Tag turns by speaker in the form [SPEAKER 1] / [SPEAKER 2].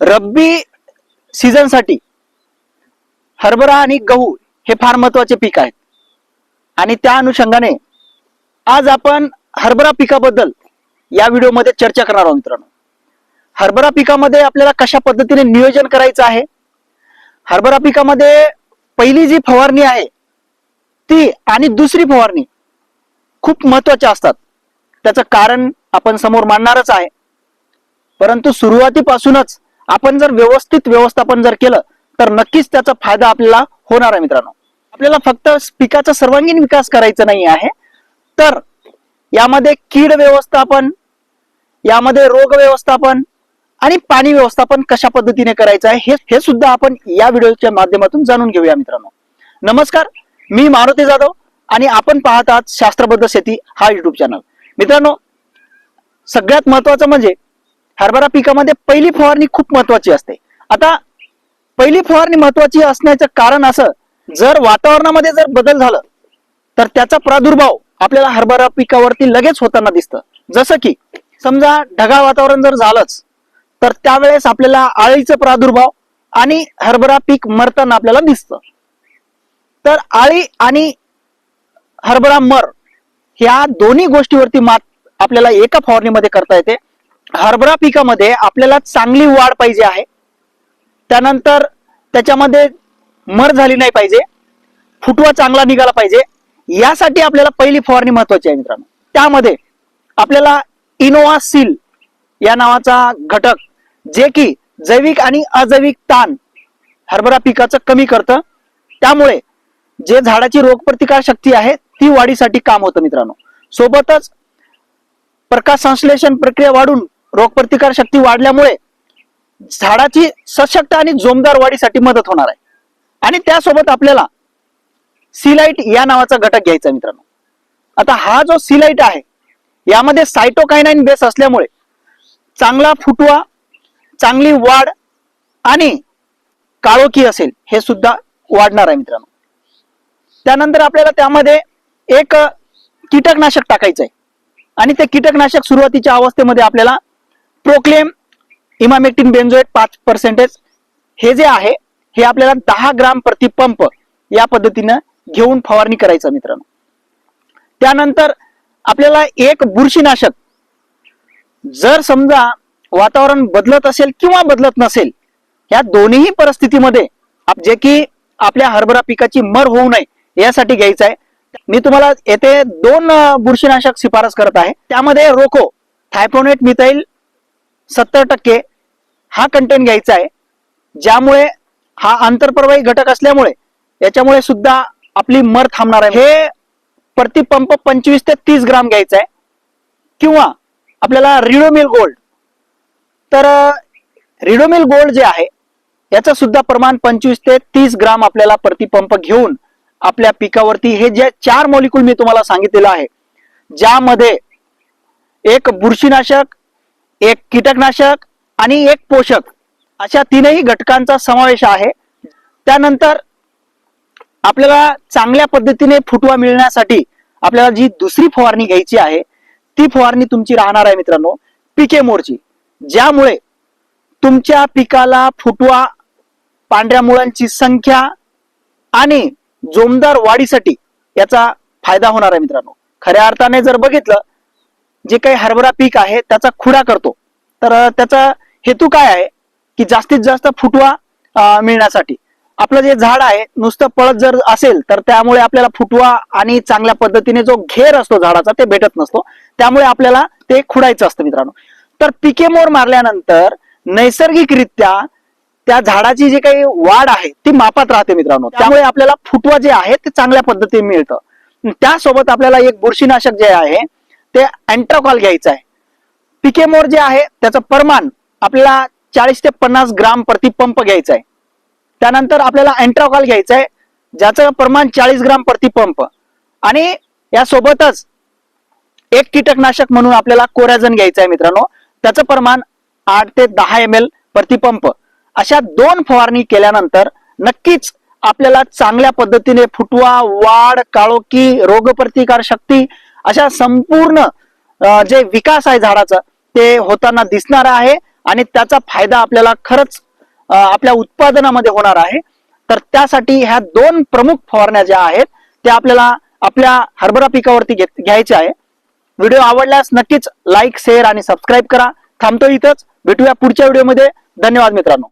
[SPEAKER 1] रब्बी सीझनसाठी हरभरा आणि गहू हे फार महत्त्वाचे पीक आहेत. आणि त्या अनुषंगाने आज आपण हरभरा पिकाबद्दल या व्हिडिओमध्ये चर्चा करणार आहोत मित्रांनो. हरभरा पिकामध्ये आपल्याला कशा पद्धतीने नियोजन करायचं आहे? हरभरा पिकामध्ये पहिली जी फवारणी आहे ती आणि दुसरी फवारणी खूप महत्त्वाच्या असतात. त्याचं कारण आपण समोर मांडणारच आहे. परंतु सुरुवातीपासूनच आपण जर व्यवस्थित व्यवस्थापन जर केलं तर नक्कीच त्याचा फायदा आपल्याला होणार आहे मित्रांनो. आपल्याला फक्त पिकाचा सर्वांगीण विकास करायचा नाही आहे तर यामध्ये कीड व्यवस्थापन यामध्ये रोग व्यवस्थापन आणि पाणी व्यवस्थापन कशा पद्धतीने करायचं आहे हे हे सुद्धा आपण या व्हिडिओच्या माध्यमातून जाणून घेऊया मित्रांनो. नमस्कार मी मारुती जाधव आणि आपण पाहत आहात शास्त्रबद्ध शेती हा युट्यूब चॅनल मित्रांनो सगळ्यात महत्वाचं म्हणजे हरभरा पिकामध्ये पहिली फवारणी खूप महत्वाची असते. आता पहिली फवारणी महत्वाची असण्याचं कारण असं जर वातावरणामध्ये जर बदल झालं तर त्याचा प्रादुर्भाव आपल्याला हरभरा पिकावरती लगेच होताना दिसतं. जसं की समजा ढगाळ वातावरण जर झालंच तर त्यावेळेस आपल्याला आळीचा प्रादुर्भाव आणि हरभरा पीक मरताना आपल्याला दिसतं. तर आळी आणि हरभरा मर ह्या दोन्ही गोष्टीवरती मात आपल्याला एका फवारणीमध्ये करता येते. हरभरा पिकामध्ये आपल्याला चांगली वाढ पाहिजे आहे. त्यानंतर त्याच्यामध्ये मर झाली नाही पाहिजे. फुटवा चांगला निघाला पाहिजे. यासाठी आपल्याला पहिली फवारणी महत्वाची आहे मित्रांनो. त्यामध्ये आपल्याला इनोवा सील या नावाचा घटक जे की जैविक आणि अजैविक ताण हरभरा पिकाचं कमी करतं. त्यामुळे जे झाडाची रोगप्रतिकार शक्ती आहे ती वाढीसाठी काम होतं मित्रांनो. सोबतच प्रकाश संश्लेषण प्रक्रिया वाढून रोगप्रतिकार शक्ती वाढल्यामुळे झाडाची सशक्त आणि जोमदार वाढीसाठी मदत होणार आहे. आणि त्यासोबत आपल्याला सिलाइट या नावाचा घटक घ्यायचा मित्रांनो. आता हा जो सिलाइट आहे यामध्ये सायटोकायनाइन बेस असल्यामुळे चांगला फुटवा चांगली वाढ आणि काळोखी असेल हे सुद्धा वाढणार आहे मित्रांनो. त्यानंतर आपल्याला त्यामध्ये एक कीटकनाशक टाकायचं आहे आणि ते कीटकनाशक सुरुवातीच्या अवस्थेमध्ये आपल्याला प्रोक्लेम इमामेक्टिन बेन्झोएट पाच पर्सेंटेज हे जे आहे हे आपल्याला दहा ग्राम प्रति पंप या पद्धतीनं घेऊन फवारणी करायचं मित्रांनो. त्यानंतर आपल्याला एक बुरशीनाशक जर समजा वातावरण बदलत असेल किंवा बदलत नसेल या दोन्ही परिस्थितीमध्ये जे की आपल्या हरभरा पिकाची मर होऊ नये यासाठी घ्यायचं आहे. मी तुम्हाला येथे दोन बुरशीनाशक शिफारस करत आहे. त्यामध्ये रोको थायफोनेट मिथाईल सत्तर टक्के हा कंटेंट घ्यायचा आहे. ज्यामुळे हा आंतरप्रवाही घटक असल्यामुळे याच्यामुळे सुद्धा आपली मर थांबणार आहे. हे प्रतिपंप पंचवीस ते तीस ग्राम घ्यायचा आहे. किंवा आपल्याला रिडोमिल गोल्ड तर रिडोमिल गोल्ड जे आहे याचं सुद्धा प्रमाण पंचवीस ते तीस ग्राम आपल्याला प्रतिपंप घेऊन आपल्या पिकावरती हे जे चार मॉलिक्यूल मी तुम्हाला सांगितलेलं आहे ज्यामध्ये एक बुरशीनाशक एक कीटकनाशक आणि एक पोषक अशा तीनही घटकांचा समावेश आहे. त्यानंतर आपल्याला चांगल्या पद्धतीने फुटवा मिळण्यासाठी आपल्याला जी दुसरी फवारणी घ्यायची आहे ती फवारणी तुमची राहणार आहे मित्रांनो पिके मोरची. ज्यामुळे तुमच्या पिकाला फुटवा पांढऱ्या मुळांची संख्या आणि जोमदार वाढीसाठी याचा फायदा होणार आहे मित्रांनो. खऱ्या अर्थाने जर बघितलं जे काही हरभरा पीक आहे त्याचा खुडा करतो. तर त्याचा हेतू काय आहे? की जास्तीत जास्त फुटवा मिळण्यासाठी. आपलं जे झाड आहे नुसतं पळत जर असेल तर त्यामुळे आपल्याला फुटवा आणि चांगल्या पद्धतीने जो घेर असतो झाडाचा ते भेटत नसतो. त्यामुळे आपल्याला ते खुडायचं असतं मित्रांनो. तर पिके मोर मारल्यानंतर नैसर्गिकरित्या त्या झाडाची जी काही वाढ आहे ती मापात राहते मित्रांनो. त्यामुळे आपल्याला फुटवा जे आहे ते चांगल्या पद्धतीने मिळतं. त्यासोबत आपल्याला एक बुरशीनाशक जे आहे ते अँट्राकॉल घ्यायचं आहे. पिकेमोर जे आहे त्याचं प्रमाण आपल्याला चाळीस ते पन्नास ग्राम प्रति पंप घ्यायचं आहे. त्यानंतर आपल्याला अँट्राकॉल घ्यायचं आहे ज्याचं प्रमाण चाळीस ग्राम प्रति पंप. आणि यासोबतच एक कीटकनाशक म्हणून आपल्याला कोरॅझन घ्यायचं आहे मित्रांनो. त्याचं प्रमाण आठ ते दहा एम एल प्रतिपंप अशा दोन फवारणी केल्यानंतर नक्कीच आपल्याला चांगल्या पद्धतीने फुटवा वाढ काळोखी रोगप्रतिकार शक्ती अशा संपूर्ण जे विकास आहे झाडाचा ते होताना दिसणार आहे आणि त्याचा फायदा आपल्याला खरंच आपल्या उत्पादनामध्ये होणार आहे. तर त्यासाठी ह्या दोन प्रमुख फवारण्या ज्या आहेत त्या आपल्याला आपल्या हरभरा पिकावरती घेत- घ्यायच्या आहे. व्हिडिओ आवडल्यास नक्कीच लाईक शेअर आणि सबस्क्राईब करा. थांबतो इथंच. भेटूया पुढच्या व्हिडिओमध्ये. धन्यवाद मित्रांनो.